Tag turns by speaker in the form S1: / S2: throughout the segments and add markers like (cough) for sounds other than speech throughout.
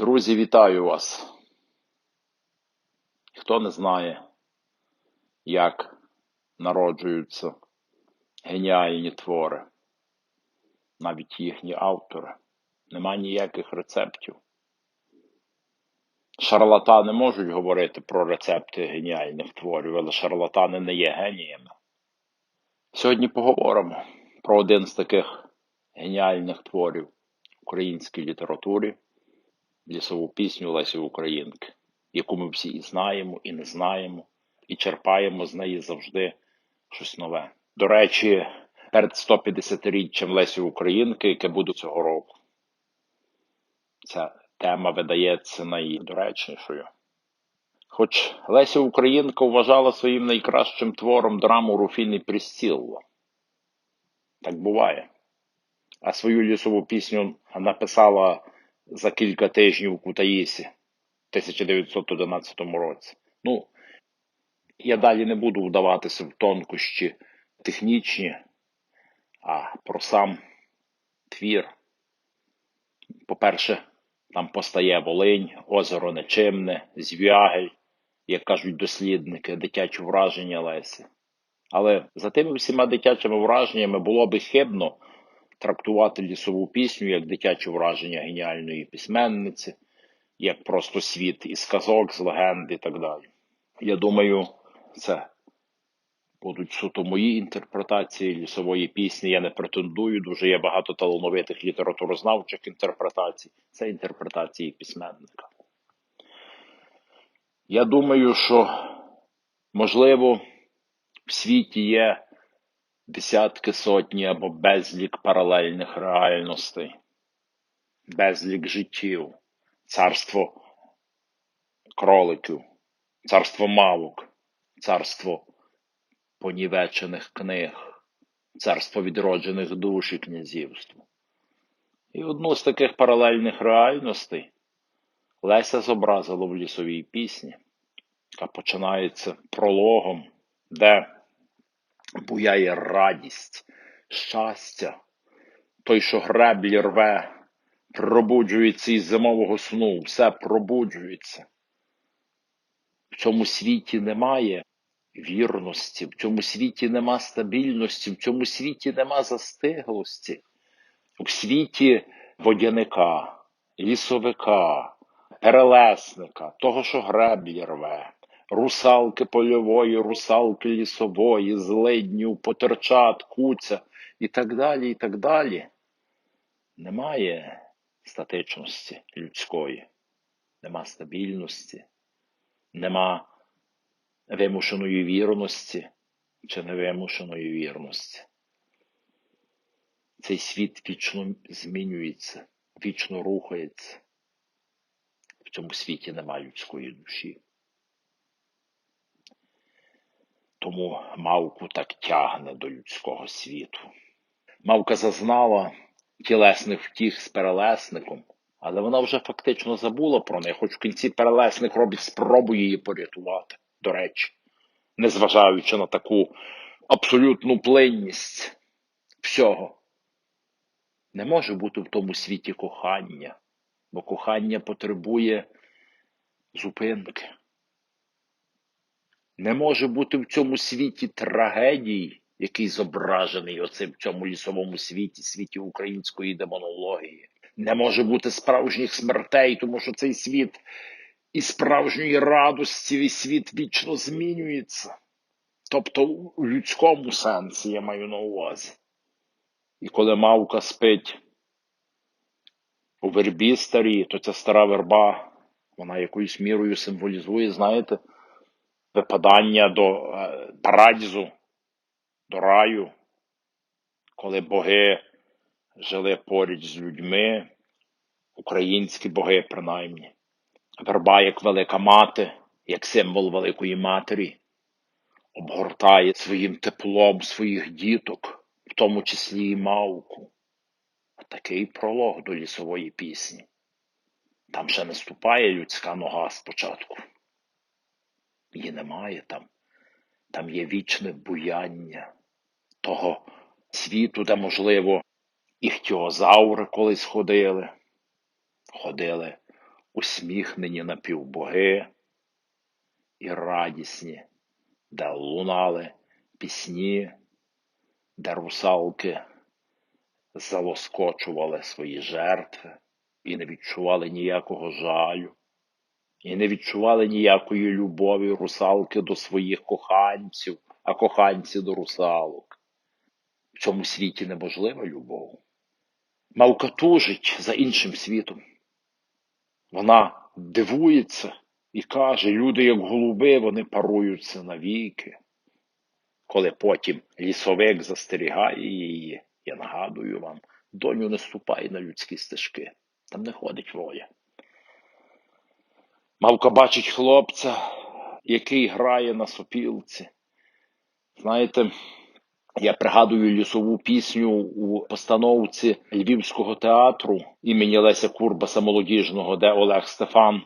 S1: Друзі, вітаю вас. Хто не знає, як народжуються геніальні твори, навіть їхні автори, нема ніяких рецептів. Шарлатани можуть говорити про рецепти геніальних творів, але шарлатани не є геніями. Сьогодні поговоримо про один з таких геніальних творів українській літературі лісову пісню Лесі Українки, яку ми всі і знаємо, і не знаємо, і черпаємо з неї завжди щось нове. До речі, перед 150-річчям Лесі Українки, яке буде цього року, ця тема видається найдоречнішою. Хоч Леся Українка вважала своїм найкращим твором драму Руфіни Прістілло. Так буває. А свою лісову пісню написала за кілька тижнів у Кутаїсі в 1911 році. Ну, я далі не буду вдаватися в тонкощі технічні, а про сам твір. По-перше, там постає Волинь, озеро Нечимне, Звягель, як кажуть дослідники, дитячі враження Лесі. Але за тими всіма дитячими враженнями було би хибно трактувати лісову пісню як дитяче враження геніальної письменниці, як просто світ із казок, з легенд і так далі. Я думаю, це будуть суто мої інтерпретації лісової пісні. Я не претендую, дуже є багато талановитих літературознавчих інтерпретацій. Це інтерпретації письменника. Я думаю, що можливо в світі є десятки сотні або безлік паралельних реальностей, безлік життів, царство кроликів, царство мавок, царство понівечених книг, царство відроджених душ і князівство. І одну з таких паралельних реальностей Леся зобразила в лісовій пісні, яка починається прологом, де буяє радість, щастя, той, що греблі рве, пробуджується із зимового сну, все пробуджується. В цьому світі немає вірності, в цьому світі нема стабільності, в цьому світі нема застиглості. У світі водяника, лісовика, перелесника, того, що греблі рве, русалки польової, русалки лісової, злидню, потерчат, куця і так далі, і так далі. Немає статичності людської, нема стабільності, нема вимушеної вірності чи невимушеної вірності. Цей світ вічно змінюється, вічно рухається. В цьому світі немає людської душі. Тому мавку так тягне до людського світу. Мавка зазнала тілесних втіх з перелесником, але вона вже фактично забула про них, хоч в кінці перелесник робить спробу її порятувати, до речі, незважаючи на таку абсолютну плинність всього. Не може бути в тому світі кохання, бо кохання потребує зупинки. Не може бути в цьому світі трагедії, який зображений оцим в цьому лісовому світі, світі української демонології. Не може бути справжніх смертей, тому що цей світ і справжньої радості, і світ вічно змінюється. Тобто у людському сенсі я маю на увазі. І коли мавка спить у вербі старій, то ця стара верба, вона якоюсь мірою символізує, знаєте, випадання до е, парадізу, до раю, коли боги жили поруч з людьми, українські боги, принаймні. Верба як велика мати, як символ Великої Матері, обгортає своїм теплом своїх діток, в тому числі і мавку. Такий пролог до лісової пісні. Там ще не ступає людська нога спочатку. Її немає там. Там є вічне буяння того світу, де, можливо, іхтіозаври колись ходили, ходили усміхнені напівбоги і радісні, де лунали пісні, де русалки залоскочували свої жертви і не відчували ніякого жалю, і не відчували ніякої любові русалки до своїх коханців, а коханці до русалок. В цьому світі неможлива любов. Мавка тужить за іншим світом. Вона дивується і каже, люди, як голуби, вони паруються навіки. Коли потім лісовик застерігає її, я нагадую вам, доню не ступай на людські стежки, там не ходить воля. Мавка бачить хлопця, який грає на сопілці. Знаєте, я пригадую лісову пісню у постановці Львівського театру імені Леся Курбаса молодіжного, де Олег Стефан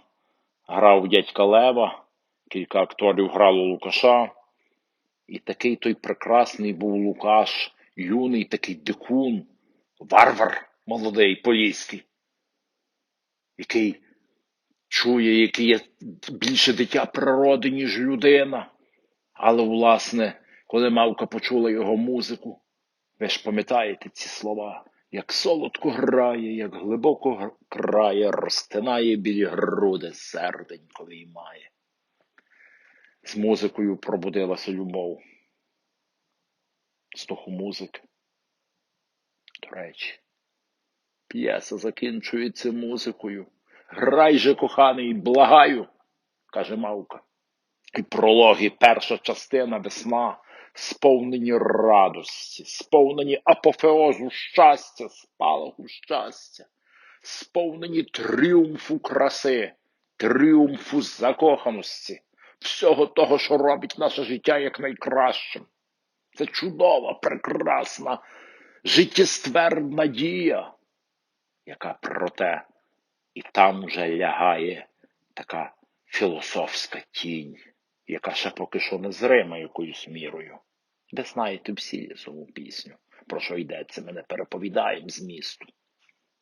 S1: грав дядька Лева, кілька акторів грало Лукаша. І такий той прекрасний був Лукаш, юний такий дикун, варвар молодий поліський, який чує, який є більше дитя природи, ніж людина. Але, власне, коли мавка почула його музику, ви ж пам'ятаєте ці слова, як солодко грає, як глибоко крає, розтинає білі груди, серденько виймає. З музикою пробудилася любов. З того музики. До речі, п'єса закінчується музикою. Грай же, коханий, благаю, каже мавка. І прологи, перша частина весна, сповнені радості, сповнені апофеозу щастя, спалаху щастя, сповнені тріумфу краси, тріумфу закоханості, всього того, що робить наше життя якнайкращим. Це чудова, прекрасна, життєствердна дія, яка проте і там вже лягає така філософська тінь, яка ще поки що не зрима якоюсь мірою. Ви знаєте всі лісову пісню, про що йдеться, ми не переповідаємо з місту.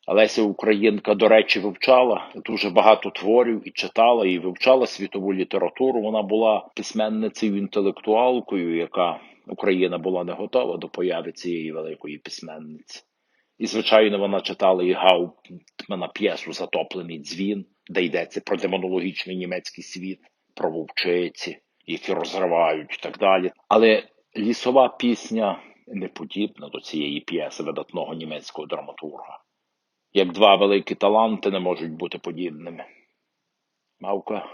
S1: Леся Українка, до речі, вивчала дуже багато творів і читала, і вивчала світову літературу. Вона була письменницею інтелектуалкою, яка Україна була не готова до появи цієї великої письменниці. І, звичайно, вона читала і Гауптмана п'єсу Затоплений дзвін, де йдеться про демонологічний німецький світ, про вовчиці, які розривають і так далі. Але лісова пісня не подібна до цієї п'єси видатного німецького драматурга. Як два великі таланти не можуть бути подібними. Мавка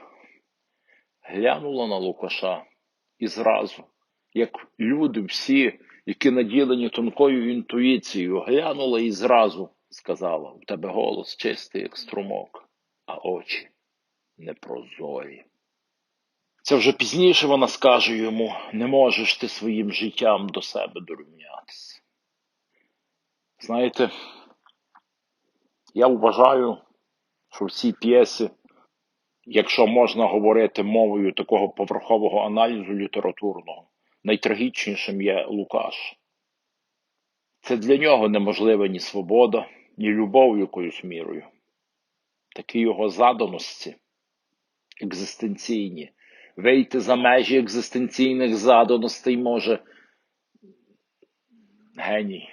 S1: глянула на Лукаша і зразу, як люди всі, які наділені тонкою інтуїцією, глянула і зразу сказала: у тебе голос чистий, як струмок, а очі непрозорі. Це вже пізніше вона скаже йому: не можеш ти своїм життям до себе дорівнятися. Знаєте, я вважаю, що в цій п'єсі, якщо можна говорити мовою такого поверхового аналізу літературного, найтрагічнішим є Лукаш. Це для нього неможлива ні свобода, ні любов якоюсь мірою. Такі його заданості екзистенційні. Вийти за межі екзистенційних заданостей може геній.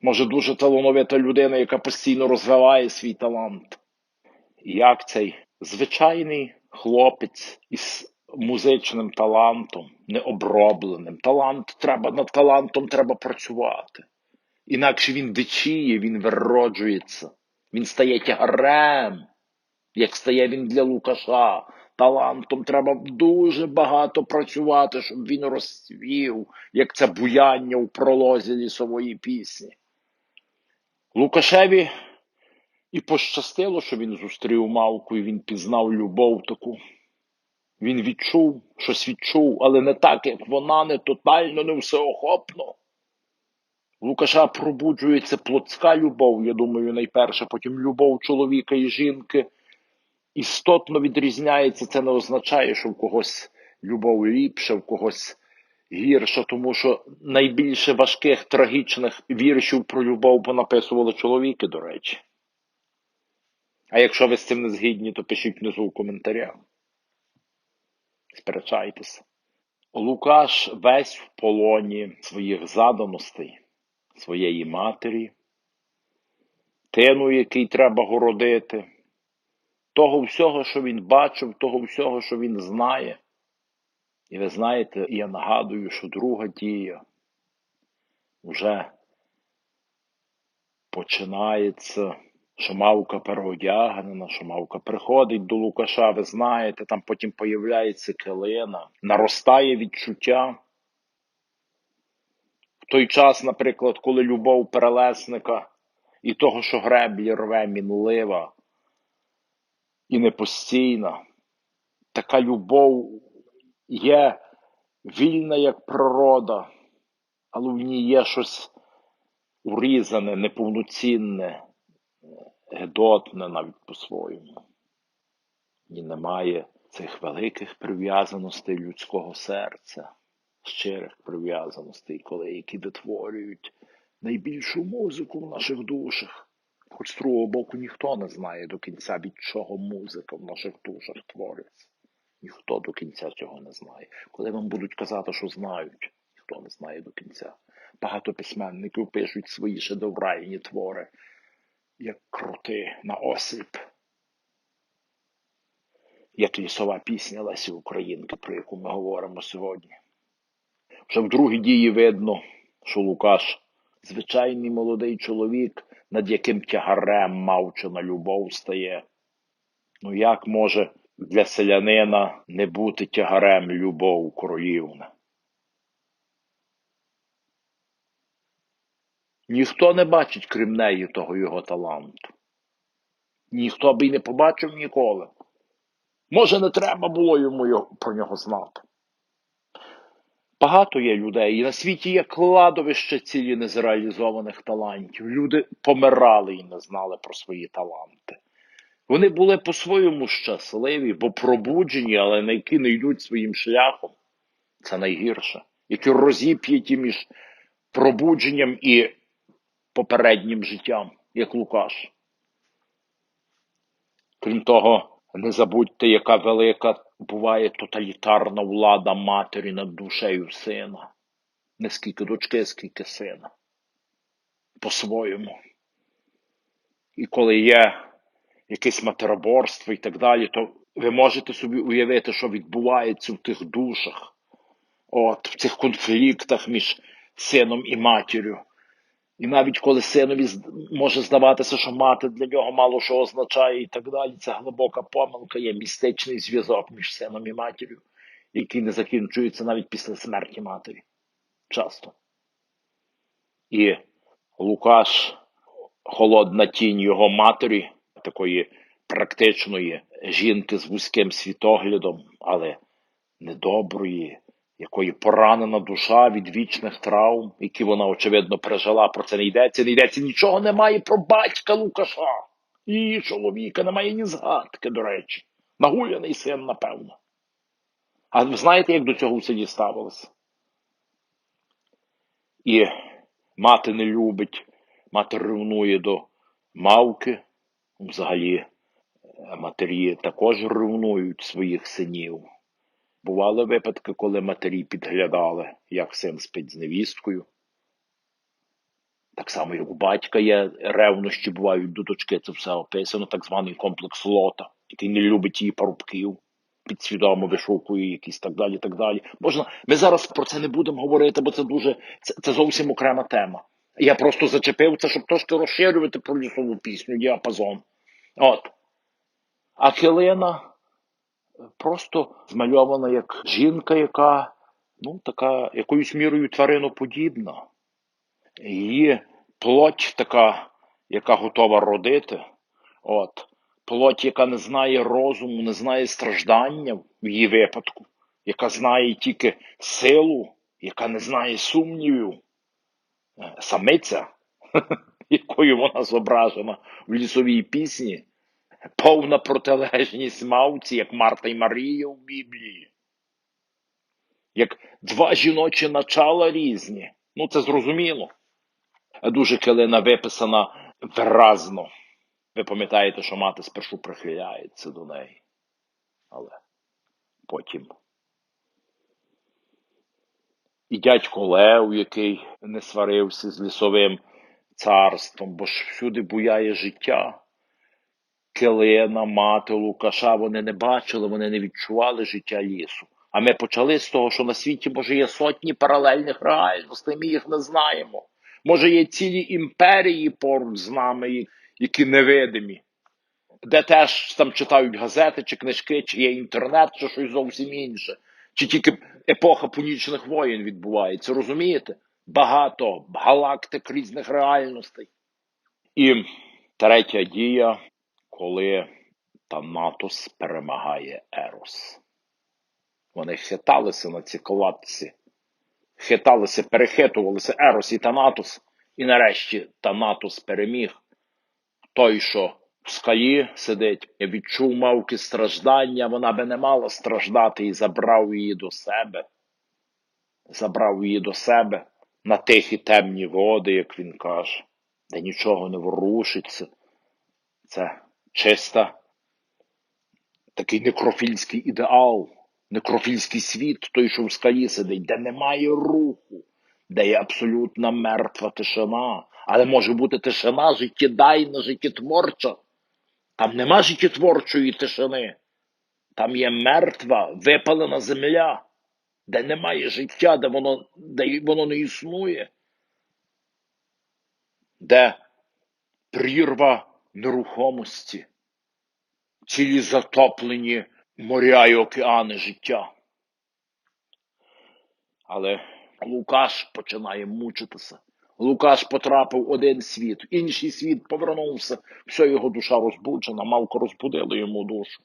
S1: Може дуже талановита людина, яка постійно розвиває свій талант. І як цей звичайний хлопець із музичним талантом, необробленим. Талант треба над талантом треба працювати. Інакше він дичіє, він вироджується, він стає тягарем, як стає він для Лукаша. Талантом треба дуже багато працювати, щоб він розцвів, як це буяння у пролозі лісової пісні. Лукашеві і пощастило, що він зустрів мавку, і він пізнав любов таку. Він відчув, щось відчув, але не так, як вона, не тотально, не всеохопно. У Лукаша пробуджується плотська любов, я думаю, найперше, потім любов чоловіка і жінки. Істотно відрізняється, це не означає, що в когось любов ліпша, в когось гірша, тому що найбільше важких трагічних віршів про любов понаписували чоловіки, до речі. А якщо ви з цим не згідні, то пишіть внизу у коментарях. Сперечайтеся. Лукаш весь в полоні своїх заданостей, своєї матері, тину, який треба городити, того всього, що він бачив, того всього, що він знає. І ви знаєте, я нагадую, що друга дія вже починається, що мавка переодягнена, що мавка приходить до Лукаша, ви знаєте, там потім появляється килина, наростає відчуття. В той час, наприклад, коли любов перелесника і того, що греблі рве мінлива і непостійна, така любов є вільна, як природа, але в ній є щось урізане, неповноцінне, гедотне навіть по-своєму. І немає цих великих прив'язаностей людського серця, щирих прив'язаностей, коли які витворюють найбільшу музику в наших душах. Хоч з другого боку ніхто не знає до кінця, від чого музика в наших душах твориться. Ніхто до кінця цього не знає. Коли вам будуть казати, що знають, ніхто не знає до кінця. Багато письменників пишуть свої шедевральні твори, як крути на осліп. Як лісова пісня Лесі Українки, про яку ми говоримо сьогодні. Вже в другій дії видно, що Лукаш звичайний молодий чоловік, над яким тягарем мавчена любов стає. Ну як може для селянина не бути тягарем любов королівна? Ніхто не бачить, крім неї, того його таланту. Ніхто би й не побачив ніколи. Може, не треба було йому його, про нього знати. Багато є людей, і на світі є кладовище цілі незреалізованих талантів. Люди помирали і не знали про свої таланти. Вони були по-своєму щасливі, бо пробуджені, але на які не йдуть своїм шляхом. Це найгірше. Які розіп'яті між пробудженням і попереднім життям, як Лукаш. Крім того, не забудьте, яка велика буває тоталітарна влада матері над душею сина. Не скільки дочки, скільки сина. По-своєму. І коли є якесь матероборство і так далі, то ви можете собі уявити, що відбувається в тих душах, от, в цих конфліктах між сином і матір'ю. І навіть коли синові може здаватися, що мати для нього мало що означає і так далі, це глибока помилка, є містичний зв'язок між сином і матір'ю, який не закінчується навіть після смерті матері. Часто. І Лукаш, холодна тінь його матері, такої практичної жінки з вузьким світоглядом, але недоброї, якої поранена душа від вічних травм, які вона, очевидно, пережила, про це не йдеться, не йдеться. Нічого немає про батька Лукаша. Її чоловіка немає ні згадки, до речі. Нагуляний син, напевно. А ви знаєте, як до цього в селі ставилося? І мати не любить, мати ревнує до мавки. Взагалі, матері також ревнують своїх синів. Бували випадки, коли матері підглядали, як син спить з невісткою. Так само, як у батька є ревнощі бувають до дочки, це все описано, так званий комплекс лота, який не любить її парубків, підсвідомо вишукує якісь так далі. так далі. Можна, Ми зараз про це не будемо говорити, бо це дуже це, це зовсім окрема тема. Я просто зачепив це, щоб трошки розширювати про лісову пісню, діапазон. От. А просто змальована як жінка, яка ну, така якоюсь мірою твариноподібна. Її плоть така, яка готова родити. От. Плоть, яка не знає розуму, не знає страждання в її випадку, яка знає тільки силу, яка не знає сумнівів. Е, самиця, (laughs) якою вона зображена в лісовій пісні, повна протилежність мавці, як Марта і Марія в Біблії. Як два жіночі начала різні. Ну, це зрозуміло. Дуже килина виписана виразно. Ви пам'ятаєте, що мати спершу прихиляється до неї, але потім. І дядько Лев, який не сварився з лісовим царством, бо ж всюди буяє життя. Келена, мати, Лукаша, вони не бачили, вони не відчували життя лісу. А ми почали з того, що на світі, може, є сотні паралельних реальностей, ми їх не знаємо. Може, є цілі імперії поруч з нами, які невидимі, де теж там читають газети чи книжки, чи є інтернет, чи щось зовсім інше. Чи тільки епоха понічних воєн відбувається, розумієте? Багато галактик різних реальностей. І третя дія, коли Танатос перемагає Ерос. Вони хиталися на цій колодці, хиталися, перехитувалися Ерос і Танатос. І нарешті Танатос переміг. Той, що в скалі сидить, відчув мавки страждання, вона би не мала страждати і забрав її до себе. Забрав її до себе на тихі темні води, як він каже, де нічого не ворушиться. Це чиста, такий некрофільський ідеал, некрофільський світ, той, що в скалі сидить, де немає руху, де є абсолютна мертва тишина. Але може бути тишина життєдайна, життєтворча. Там нема життєтворчої тишини. Там є мертва, випалена земля, де немає життя, де воно де воно не існує, де прірва нерухомості, цілі затоплені моря і океани життя. Але Лукаш починає мучитися. Лукаш потрапив один світ, інший світ повернувся, все його душа розбуджена, малко розбудила йому душу.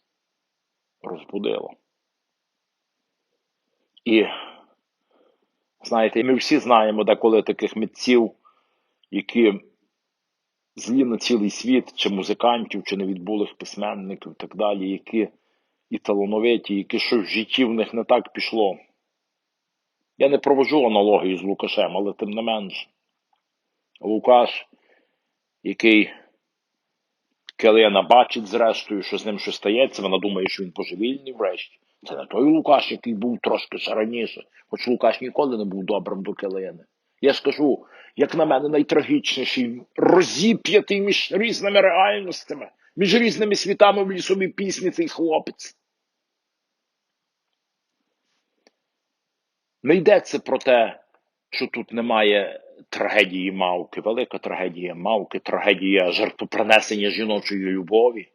S1: Розбудила. І, знаєте, ми всі знаємо деколи таких митців, які злі на цілий світ, чи музикантів, чи невідбулих письменників так далі, які і талановиті, які щось в житті в них не так пішло. Я не проводжу аналогію з Лукашем, але тим не менш. Лукаш, який Келена бачить, зрештою, що з ним щось стається, вона думає, що він божевільний врешті. Це не той Лукаш, який був трошки ще раніше, хоч Лукаш ніколи не був добрим до Келени. Я скажу, як на мене, найтрагічніший, розіп'ятий між різними реальностями, між різними світами в лісовій пісні цей хлопець. Не йдеться про те, що тут немає трагедії мавки, велика трагедія мавки, трагедія жертвопринесення жіночої любові,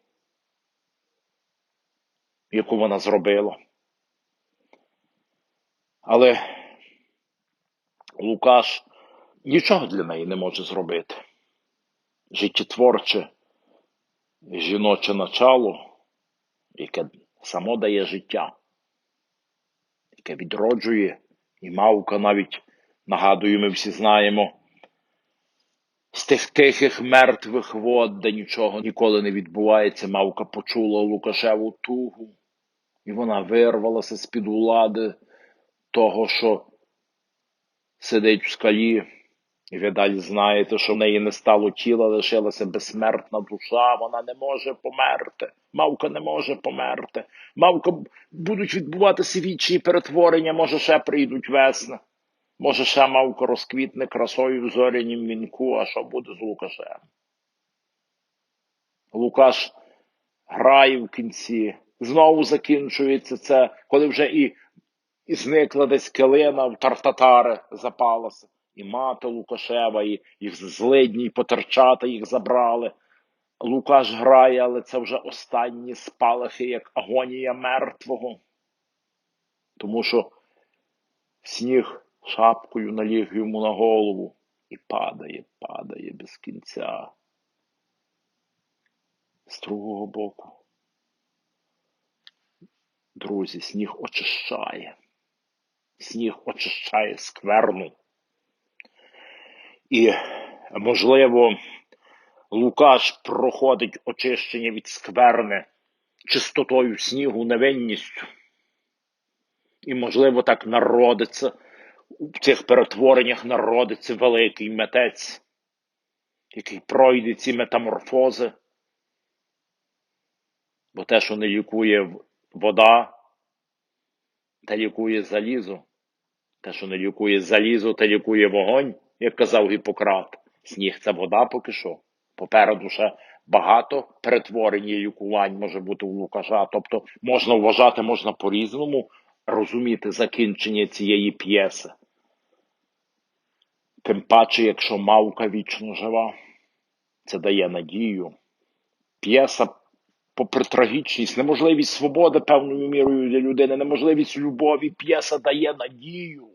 S1: яку вона зробила. Але Лукаш нічого для неї не може зробити. Життєтворче жіноче начало, яке само дає життя, яке відроджує, і мавка навіть, нагадую, ми всі знаємо, з тих тихих мертвих вод, де нічого ніколи не відбувається, мавка почула Лукашеву тугу, і вона вирвалася з-під влади того, що сидить в скалі, далі знаєте, що в неї не стало тіла, лишилася безсмертна душа, вона не може померти. Мавка не може померти. Мавка будуть відбуватися вічні перетворення, може, ще прийдуть весни. Може, ще мавка розквітне красою в зорянім вінку, а що буде з Лукашем? Лукаш грає в кінці, знову закінчується це, коли вже і і зникла десь килина в Тартатари запалася. І мати Лукашева, і їх злидні, і потерчата їх забрали. Лукаш грає, але це вже останні спалахи, як агонія мертвого. Тому що сніг шапкою наліг йому на голову і падає, падає без кінця. З другого боку. Друзі, сніг очищає сніг очищає скверну. І, можливо, Лукаш проходить очищення від скверни чистотою снігу, невинністю. І, можливо, так народиться, в цих перетвореннях народиться великий митець, який пройде ці метаморфози Бо те, що не лікує вода, те лікує залізо. Те, що не лікує залізо, те лікує вогонь, як казав Гіппократ. Сніг це вода поки що. Попереду ще багато перетворень і лікувань може бути у Лукаша. Тобто можна вважати, можна по-різному розуміти закінчення цієї п'єси. Тим паче, якщо мавка вічно жива, це дає надію. П'єса, попри трагічність, неможливість свободи певною мірою для людини, неможливість любові, п'єса дає надію.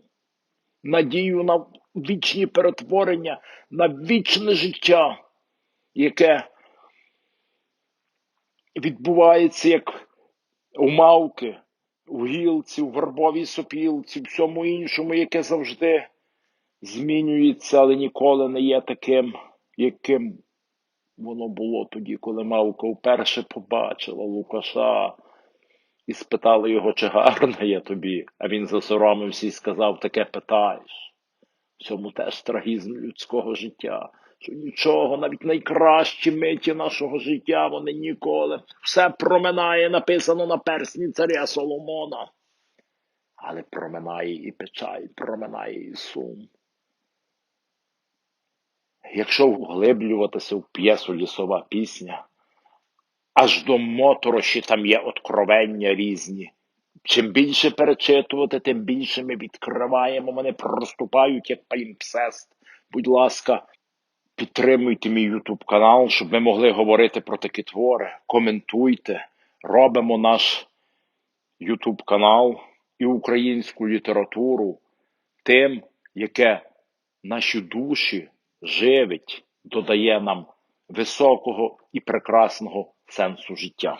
S1: Надію на вічні перетворення, на вічне життя, яке відбувається як у мавки, у гілці, у вербовій сопілці, всьому іншому, яке завжди змінюється, але ніколи не є таким, яким воно було тоді, коли мавка вперше побачила Лукаша і спитала його, чи гарна я тобі. А він засоромився і сказав, таке питаєш. В цьому теж трагізм людського життя. Що нічого, навіть найкращі миті нашого життя, вони ніколи. Все проминає, написано на персні царя Соломона. Але проминає і печаль, проминає і сум. Якщо вглиблюватися в п'єсу лісова пісня, аж до мотороші там є откровення різні. Чим більше перечитувати, тим більше ми відкриваємо. Вони проступають як палімпсест. Будь ласка, підтримуйте мій Ютуб канал, щоб ми могли говорити про такі твори. Коментуйте, робимо наш Ютуб канал і українську літературу тим, яке наші душі живить, додає нам високого і прекрасного сенсу життя.